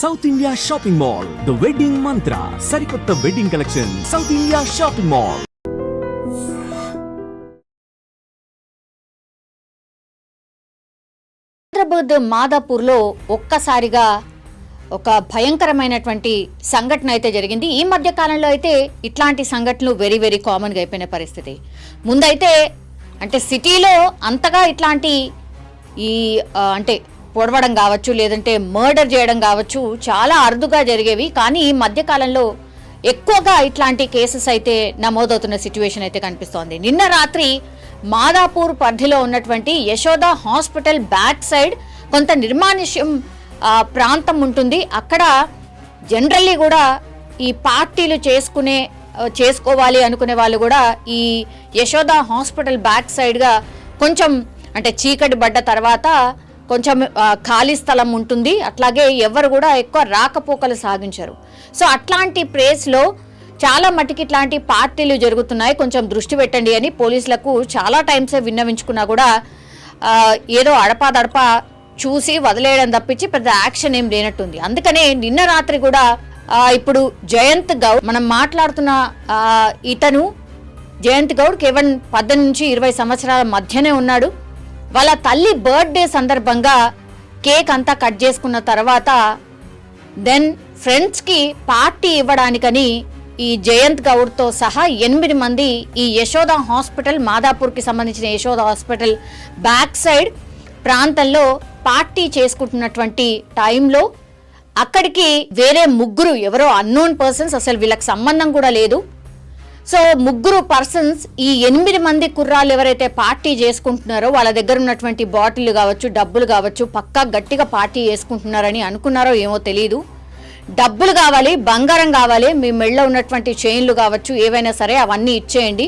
South India shopping mall the wedding Mantra సరికొత్త wedding collection South India shopping mall Hyderabad మాదాపూర్లో ఒక్కసారిగా ఒక భయంకరమైనటువంటి సంఘటన అయితే జరిగింది. ఈ మధ్య కాలంలో అయితే ఇట్లాంటి సంఘటనలు వెరీ వెరీ కామన్గా అయిపోయిన పరిస్థితి. ముందైతే అంటే సిటీలో అంతగా ఇట్లాంటి ఈ అంటే పొడవడం కావచ్చు లేదంటే మర్డర్ చేయడం కావచ్చు చాలా అరుదుగా జరిగేవి. కానీ ఈ మధ్యకాలంలో ఎక్కువగా ఇట్లాంటి కేసెస్ అయితే నమోదవుతున్న సిచ్యువేషన్ అయితే కనిపిస్తోంది. నిన్న రాత్రి మాదాపూర్ పరిధిలో ఉన్నటువంటి యశోద హాస్పిటల్ బ్యాక్ సైడ్ కొంత నిర్మానుష్యం ప్రాంతం ఉంటుంది. అక్కడ జనరల్లీ కూడా ఈ పార్టీలు చేసుకునే చేసుకోవాలి అనుకునే వాళ్ళు కూడా ఈ యశోద హాస్పిటల్ బ్యాక్ సైడ్గా కొంచెం అంటే చీకటి పడ్డ తర్వాత కొంచెం ఖాళీ స్థలం ఉంటుంది. అట్లాగే ఎవరు కూడా ఎక్కువ రాకపోకలు సాగించరు. సో అట్లాంటి ప్లేస్లో చాలా మటుకి ఇట్లాంటి పార్టీలు జరుగుతున్నాయి. కొంచెం దృష్టి పెట్టండి అని పోలీసులకు చాలా టైమ్సే విన్నవించుకున్నా కూడా ఏదో అడపాదడపా చూసి వదిలేయడం తప్పించి పెద్ద యాక్షన్ ఏం లేనట్టుంది. అందుకనే నిన్న రాత్రి కూడా ఇప్పుడు జయంత్ గౌడ్ మనం మాట్లాడుతున్న ఇతను జయంత్ గౌడ్ కేవలం పద్దెనిమిది నుంచి ఇరవై సంవత్సరాల మధ్యనే ఉన్నాడు. వాళ్ళ తల్లి బర్త్డే సందర్భంగా కేక్ అంతా కట్ చేసుకున్న తర్వాత దెన్ ఫ్రెండ్స్కి పార్టీ ఇవ్వడానికని ఈ జయంత్ గౌడ్తో సహా ఎనిమిది మంది ఈ యశోద హాస్పిటల్ మాదాపూర్కి సంబంధించిన యశోద హాస్పిటల్ బ్యాక్ సైడ్ ప్రాంతంలో పార్టీ చేసుకుంటున్నటువంటి టైంలో అక్కడికి వేరే ముగ్గురు ఎవరో అన్నోన్ పర్సన్స్ అసలు వీళ్ళకి సంబంధం కూడా లేదు. సో ముగ్గురు పర్సన్స్ ఈ ఎనిమిది మంది కుర్రాళ్ళు ఎవరైతే పార్టీ చేసుకుంటున్నారో వాళ్ళ దగ్గర ఉన్నటువంటి బాటిల్ కావచ్చు డబ్బులు కావచ్చు పక్కా గట్టిగా పార్టీ చేసుకుంటున్నారని అనుకున్నారో ఏమో తెలియదు డబ్బులు కావాలి బంగారం కావాలి మీ మెళ్ళ ఉన్నటువంటి చైన్లు కావచ్చు ఏవైనా సరే అవన్నీ ఇచ్చేయండి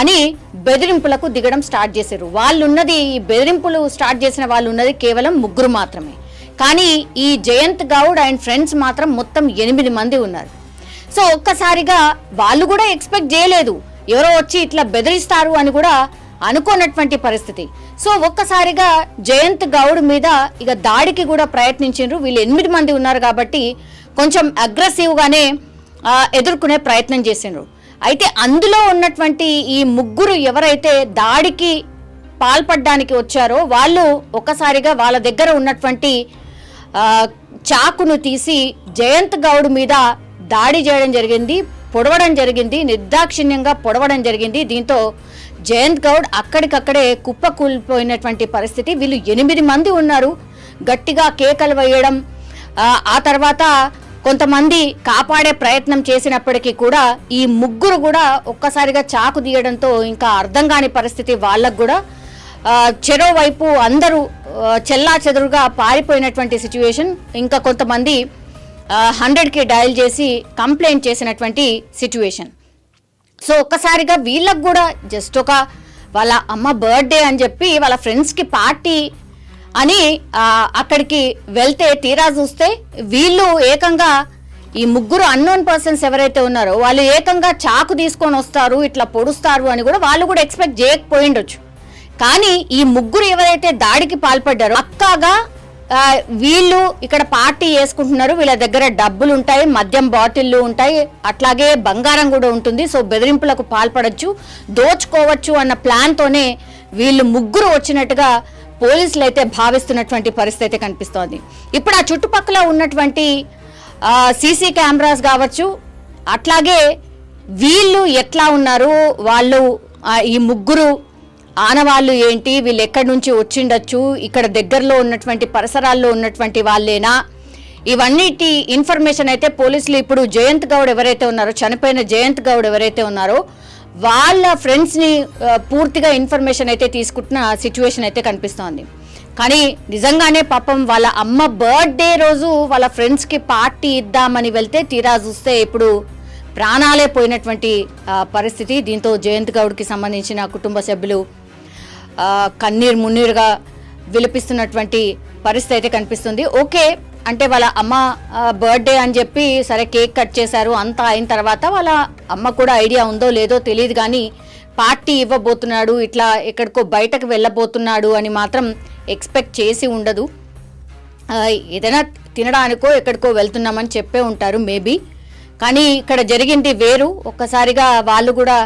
అని బెదిరింపులకు దిగడం స్టార్ట్ చేశారు. వాళ్ళు ఉన్నది ఈ బెదిరింపులు స్టార్ట్ చేసిన వాళ్ళు ఉన్నది కేవలం ముగ్గురు మాత్రమే. కానీ ఈ జయంత్ గౌడ్ అండ్ ఫ్రెండ్స్ మాత్రం మొత్తం ఎనిమిది మంది ఉన్నారు. సో ఒక్కసారిగా వాళ్ళు కూడా ఎక్స్పెక్ట్ చేయలేదు. ఎవరో వచ్చి ఇట్లా బెదిరిస్తారు అని కూడా అనుకోనటువంటి పరిస్థితి. సో ఒక్కసారిగా జయంత్ గౌడ్ మీద ఇక దాడికి కూడా ప్రయత్నించారు వీళ్ళు ఎనిమిది మంది ఉన్నారు కాబట్టి కొంచెం అగ్రెసివ్గానే ఎదుర్కొనే ప్రయత్నం చేసిండ్రు. అయితే అందులో ఉన్నటువంటి ఈ ముగ్గురు ఎవరైతే దాడికి పాల్పడడానికి వచ్చారో వాళ్ళు ఒక్కసారిగా వాళ్ళ దగ్గర ఉన్నటువంటి చాకును తీసి జయంత్ గౌడ్ మీద దాడి చేయడం జరిగింది పొడవడం జరిగింది నిర్దాక్షిణ్యంగా పొడవడం జరిగింది. దీంతో జయంత్ గౌడ్ అక్కడికక్కడే కుప్ప కూలిపోయినటువంటి పరిస్థితి. వీళ్ళు ఎనిమిది మంది ఉన్నారు. గట్టిగా కేకలు వేయడం ఆ, తర్వాత కొంతమంది కాపాడే ప్రయత్నం చేసినప్పటికీ కూడా ఈ ముగ్గురు కూడా ఒక్కసారిగా చాకు తీయడంతో ఇంకా అర్థం కాని పరిస్థితి వాళ్ళకు కూడా. చెరోవైపు చెరో వైపు అందరూ చెల్లా చెదురుగా పారిపోయినటువంటి సిచ్యువేషన్ ఇంకా కొంతమంది హండ్రెడ్కి డయల్ చేసి కంప్లైంట్ చేసినటువంటి సిచ్యువేషన్ సో ఒక్కసారిగా వీళ్ళకు కూడా జస్ట్ ఒక వాళ్ళ అమ్మ బర్త్డే అని చెప్పి వాళ్ళ ఫ్రెండ్స్కి పార్టీ అని అక్కడికి వెళ్తే తీరా చూస్తే వీళ్ళు ఏకంగా ఈ ముగ్గురు అన్నోన్ పర్సన్స్ ఎవరైతే ఉన్నారో వాళ్ళు ఏకంగా చాకు తీసుకొని వస్తారు ఇట్లా పొడుస్తారు అని కూడా వాళ్ళు కూడా ఎక్స్పెక్ట్ చేయకపోయిండొచ్చు. కానీ ఈ ముగ్గురు ఎవరైతే దాడికి పాల్పడ్డారో అక్కగా వీళ్ళు ఇక్కడ పార్టీ చేసుకుంటున్నారు వీళ్ళ దగ్గర డబ్బులు ఉంటాయి మద్యం బాటిల్లు ఉంటాయి అట్లాగే బంగారం కూడా ఉంటుంది. సో బెదిరింపులకు పాల్పడచ్చు దోచుకోవచ్చు అన్న ప్లాన్తోనే వీళ్ళు ముగ్గురు వచ్చినట్టుగా పోలీసులు అయితే భావిస్తున్నటువంటి పరిస్థితి అయితే కనిపిస్తోంది. ఇప్పుడు ఆ చుట్టుపక్కల ఉన్నటువంటి సీసీ కెమెరాస్ కావచ్చు అట్లాగే వీళ్ళు ఎట్లా ఉన్నారు వాళ్ళు ఈ ముగ్గురు ఆనవాళ్ళు ఏంటి? వీళ్ళు ఎక్కడి నుంచి వచ్చిండొచ్చు? ఇక్కడ దగ్గరలో ఉన్నటువంటి పరిసరాల్లో ఉన్నటువంటి వాళ్ళేనా? ఇవన్నిటి ఇన్ఫర్మేషన్ అయితే పోలీసులు ఇప్పుడు జయంత్ గౌడ్ ఎవరైతే ఉన్నారో చనిపోయిన జయంత్ గౌడ్ ఎవరైతే ఉన్నారో వాళ్ళ ఫ్రెండ్స్ని పూర్తిగా ఇన్ఫర్మేషన్ అయితే తీసుకుంటున్న సిచ్యువేషన్ అయితే కనిపిస్తోంది. కానీ నిజంగానే పాపం వాళ్ళ అమ్మ బర్త్డే రోజు వాళ్ళ ఫ్రెండ్స్కి పార్టీ ఇద్దామని వెళ్తే తీరా చూస్తే ఇప్పుడు ప్రాణాలే పోయినటువంటి పరిస్థితి. దీంతో జయంత్ గౌడ్కి సంబంధించిన కుటుంబ సభ్యులు కన్నీరు మున్నీరుగా విలపిస్తున్నటువంటి పరిస్థితి అయితే కనిపిస్తుంది. ఓకే అంటే వాళ్ళ అమ్మ బర్త్డే అని చెప్పి సరే కేక్ కట్ చేశారు అంతా అయిన తర్వాత వాళ్ళ అమ్మ కూడా ఐడియా ఉందో లేదో తెలియదు కానీ పార్టీ ఇవ్వబోతున్నాడు ఇట్లా ఎక్కడికో బయటకు వెళ్ళబోతున్నాడు అని మాత్రం ఎక్స్పెక్ట్ చేసి ఉండదు. ఏదైనా తినడానికో ఎక్కడికో వెళ్తున్నామని చెప్పే ఉంటారు మేబీ. కానీ ఇక్కడ జరిగింది వేరు. ఒక్కసారిగా వాళ్ళు కూడా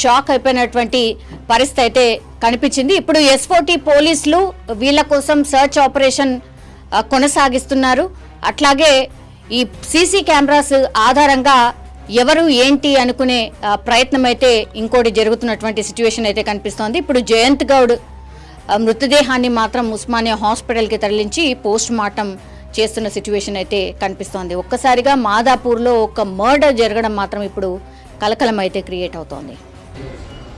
షాక్ అయిపోయినటువంటి పరిస్థితి అయితే కనిపించింది. ఇప్పుడు ఎస్ఓటి పోలీసులు వీళ్ళ కోసం సర్చ్ ఆపరేషన్ కొనసాగిస్తున్నారు. అట్లాగే ఈ సీసీ కెమెరాస్ ఆధారంగా ఎవరు ఏంటి అనుకునే ప్రయత్నం అయితే ఇంకోటి జరుగుతున్నటువంటి సిచ్యువేషన్ అయితే కనిపిస్తోంది. ఇప్పుడు జయంత్ గౌడ్ మృతదేహాన్ని మాత్రం ఉస్మానియా హాస్పిటల్కి తరలించి పోస్ట్ మార్టం చేస్తున్న సిచ్యువేషన్ అయితే కనిపిస్తోంది. ఒక్కసారిగా మాదాపూర్లో ఒక మర్డర్ జరగడం మాత్రం ఇప్పుడు కలకలం అయితే క్రియేట్ అవుతోంది.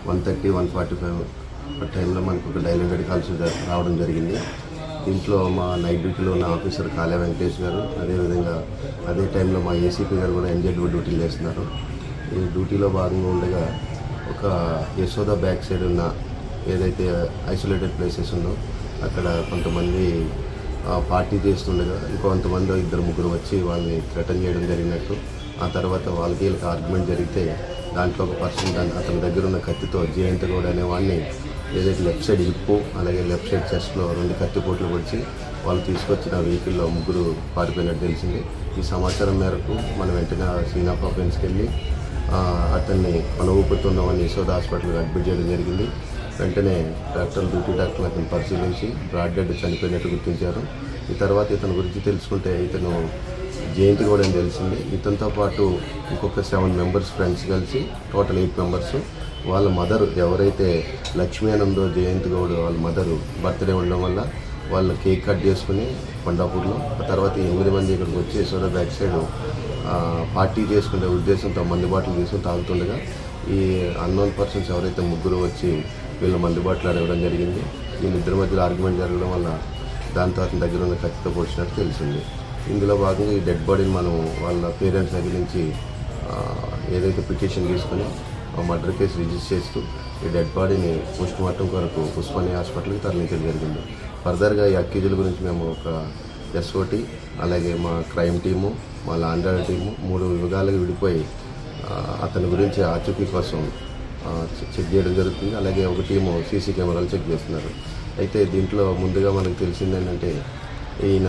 One thirty one forty five టైంలో మనకు ఒక డైలీ హండ్రెడ్ కాల్స్ రావడం జరిగింది. దీంట్లో మా నైట్ డ్యూటీలో ఉన్న ఆఫీసర్ కాళే వెంకటేష్ గారు అదేవిధంగా అదే టైంలో మా ఏసీపీ గారు కూడా ఎన్జెడ్ డ్యూటీలు చేస్తున్నారు. ఈ డ్యూటీలో భాగంగా ఉండగా ఒక యశోద బ్యాక్ సైడ్ ఉన్న ఏదైతే ఐసోలేటెడ్ ప్లేసెస్ ఉందో అక్కడ కొంతమంది పార్టీ చేస్తుండగా ఇంకొంతమంది ఇద్దరు ముగ్గురు వచ్చి వాళ్ళని థ్రెటన్ చేయడం జరిగినట్టు. ఆ తర్వాత వాళ్ళకి వీళ్ళకి ఆర్గ్యుమెంట్ జరిగితే దాంట్లో ఒక పర్సన్ దాని అతని దగ్గర ఉన్న కత్తితో జయంత్ గౌడ్ అనేవాడిని ఏదైతే లెఫ్ట్ సైడ్ హిప్పు అలాగే లెఫ్ట్ సైడ్ చెస్ట్లో రెండు కత్తి కోట్లు పొడిచి వాళ్ళు తీసుకొచ్చిన వెహికల్లో ముగ్గురు పారిపోయినట్టు తెలిసింది. ఈ సమాచారం మేరకు మనం వెంటనే సీన్ ఆఫ్ ఆఫెన్స్కి వెళ్ళి అతన్ని మన ఊపుతున్నామని యశోద హాస్పిటల్కి అడ్మిట్ చేయడం జరిగింది. వెంటనే డాక్టర్ డ్యూటీ డాక్టర్ అతను పరిశీలించి బ్రాడ్ డెడ్ చనిపోయినట్టు గుర్తించారు. ఈ తర్వాత ఇతని గురించి తెలుసుకుంటే ఇతను జయంతి గౌడ్ అని తెలిసింది. ఇతనితో పాటు ఇంకొక సెవెన్ మెంబర్స్ ఫ్రెండ్స్ కలిసి టోటల్ ఎయిట్ మెంబర్స్. వాళ్ళ మదర్ ఎవరైతే లక్ష్మీ ఆనందో జయంతి గౌడ్ వాళ్ళ మదరు బర్త్డే ఉండడం వల్ల వాళ్ళు కేక్ కట్ చేసుకుని కొండాపూర్లో ఆ తర్వాత ఎనిమిది మంది ఇక్కడికి వచ్చి యశోద బ్యాక్ సైడ్ పార్టీ చేసుకునే ఉద్దేశంతో మందు బాటలు తీసుకుని తాగుతుండగా ఈ అన్నోన్ పర్సన్స్ ఎవరైతే ముగ్గురు వచ్చి వీళ్ళు మందు బాటలు అడగడం జరిగింది. వీళ్ళిద్దరి మధ్యలో ఆర్గ్యుమెంట్ జరగడం వల్ల దాని అతని దగ్గర ఉన్న కత్తితో పొడిచినట్టు తెలిసింది. ఇందులో భాగంగా ఈ డెడ్ బాడీని మనం వాళ్ళ పేరెంట్స్ దగ్గర నుంచి ఏదైతే పిటిషన్ తీసుకుని ఆ మర్డర్ కేసు రిజిస్టర్ చేస్తూ ఈ డెడ్ బాడీని పోస్ట్ మార్టం కొరకు పుష్పని హాస్పిటల్కి తరలించడం జరిగింది. ఫర్దర్గా ఈ అక్యూజుల గురించి మేము ఒక ఎస్ఓటి అలాగే మా క్రైమ్ టీము మా లాండర్ టీము మూడు విభాగాలుగా విడిపోయి అతని గురించి ఆచూకీ కోసం చెక్ చేయడం జరుగుతుంది. అలాగే ఒక టీము సీసీ కెమెరాలు చెక్ చేస్తున్నారు. అయితే దీంట్లో ముందుగా మనకు తెలిసింది ఏంటంటే ఈయన